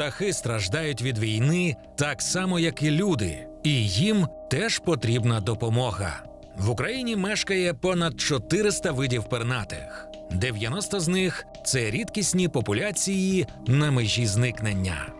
Птахи страждають від війни так само, як і люди, і їм теж потрібна допомога. В Україні мешкає понад 400 видів пернатих. 90 з них це рідкісні популяції на межі зникнення.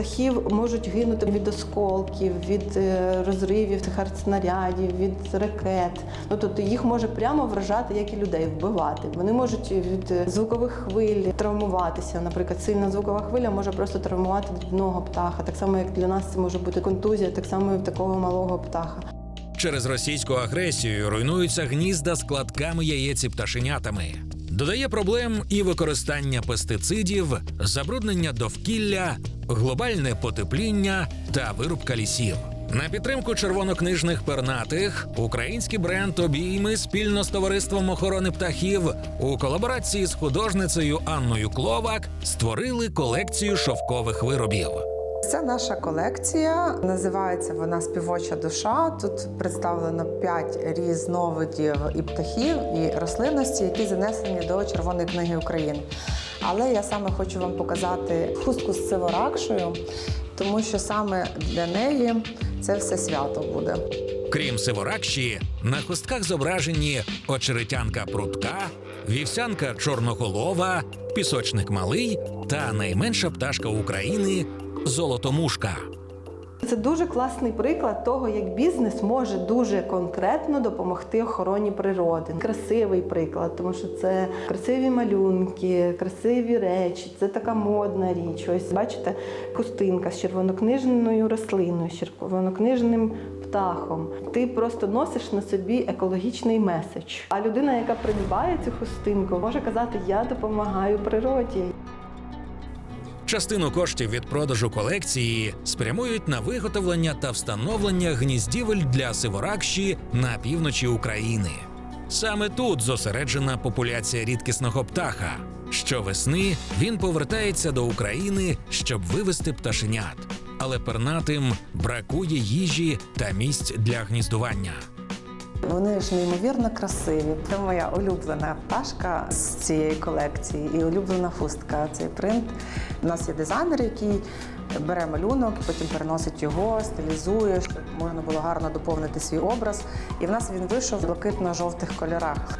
Птахів можуть гинути від осколків, від е, розривів тих артснарядів, від ракет. Ну тобто їх може прямо вражати, як і людей, вбивати. Вони можуть від е, звукових хвиль травмуватися. Наприклад, сильна звукова хвиля може просто травмувати дрібного птаха. Так само, як для нас це може бути контузія, так само і в такого малого птаха. Через російську агресію руйнуються гнізда з кладками яєць і пташенятами. Додає проблем і використання пестицидів, забруднення довкілля, глобальне потепління та вирубка лісів. На підтримку червонокнижних пернатих український бренд обійми спільно з товариством охорони птахів у колаборації з художницею Анною Кловак створили колекцію шовкових виробів. Це наша колекція. Називається вона Співоча душа. Тут представлено п'ять різновидів і птахів, і рослинності, які занесені до Червоної книги України. Але я саме хочу вам показати хустку з сиворакшою, тому що саме для неї це все свято буде. Крім сиворакші, на хустках зображені очеретянка прутка, вівсянка чорноголова, пісочник малий та найменша пташка України золотомушка. Це дуже класний приклад того, як бізнес може дуже конкретно допомогти охороні природи. Красивий приклад, тому що це красиві малюнки, красиві речі. Це така модна річ. Ось бачите, хустинка з червонокнижною рослиною, з червонокнижним птахом. Ти просто носиш на собі екологічний меседж. А людина, яка придбає цю хустинку, може казати: Я допомагаю природі. Частину коштів від продажу колекції спрямують на виготовлення та встановлення гніздівель для сиворакші на півночі України. Саме тут зосереджена популяція рідкісного птаха. Щовесни він повертається до України, щоб вивести пташенят. Але пернатим бракує їжі та місць для гніздування. Вони ж неймовірно красиві. Це моя улюблена пташка з цієї колекції і улюблена хустка. Цей принт. У нас є дизайнер, який бере малюнок, потім переносить його, стилізує, щоб можна було гарно доповнити свій образ. І в нас він вийшов в блакитно-жовтих кольорах.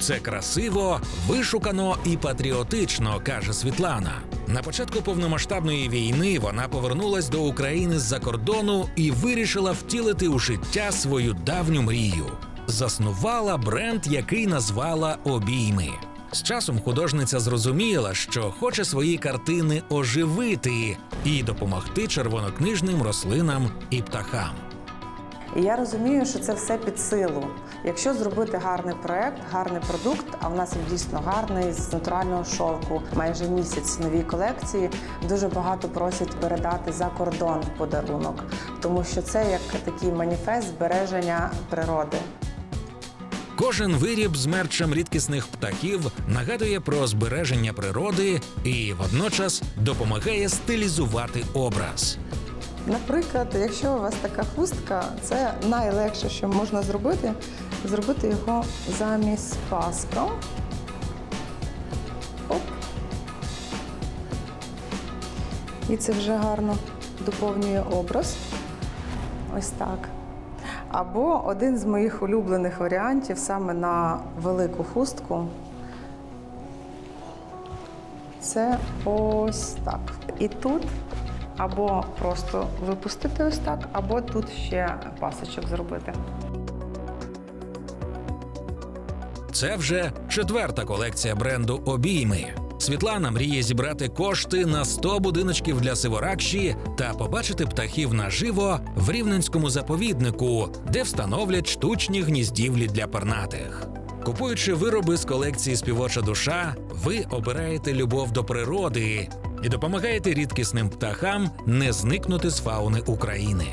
Це красиво, вишукано і патріотично, каже Світлана. На початку повномасштабної війни вона повернулась до України з-за кордону і вирішила втілити у життя свою давню мрію. Заснувала бренд, який назвала Обійми. З часом художниця зрозуміла, що хоче свої картини оживити і допомогти червонокнижним рослинам і птахам. І я розумію, що це все під силу. Якщо зробити гарний проект, гарний продукт, а в нас він дійсно гарний з натурального шовку, майже місяць новій колекції. Дуже багато просять передати за кордон в подарунок, тому що це як такий маніфест збереження природи. Кожен виріб з мерчем рідкісних птахів нагадує про збереження природи і водночас допомагає стилізувати образ. Наприклад, якщо у вас така хустка, це найлегше, що можна зробити, зробити його замість паска. Оп. І це вже гарно доповнює образ. Ось так. Або один з моїх улюблених варіантів саме на велику хустку. Це ось так. І тут або просто випустити ось так, або тут ще пасочок зробити. Це вже четверта колекція бренду Обійми. Світлана мріє зібрати кошти на 100 будиночків для сиворакші та побачити птахів наживо в рівненському заповіднику, де встановлять штучні гніздівлі для пернатих. Купуючи вироби з колекції Співоча душа, ви обираєте любов до природи і допомагаєте рідкісним птахам не зникнути з фауни України.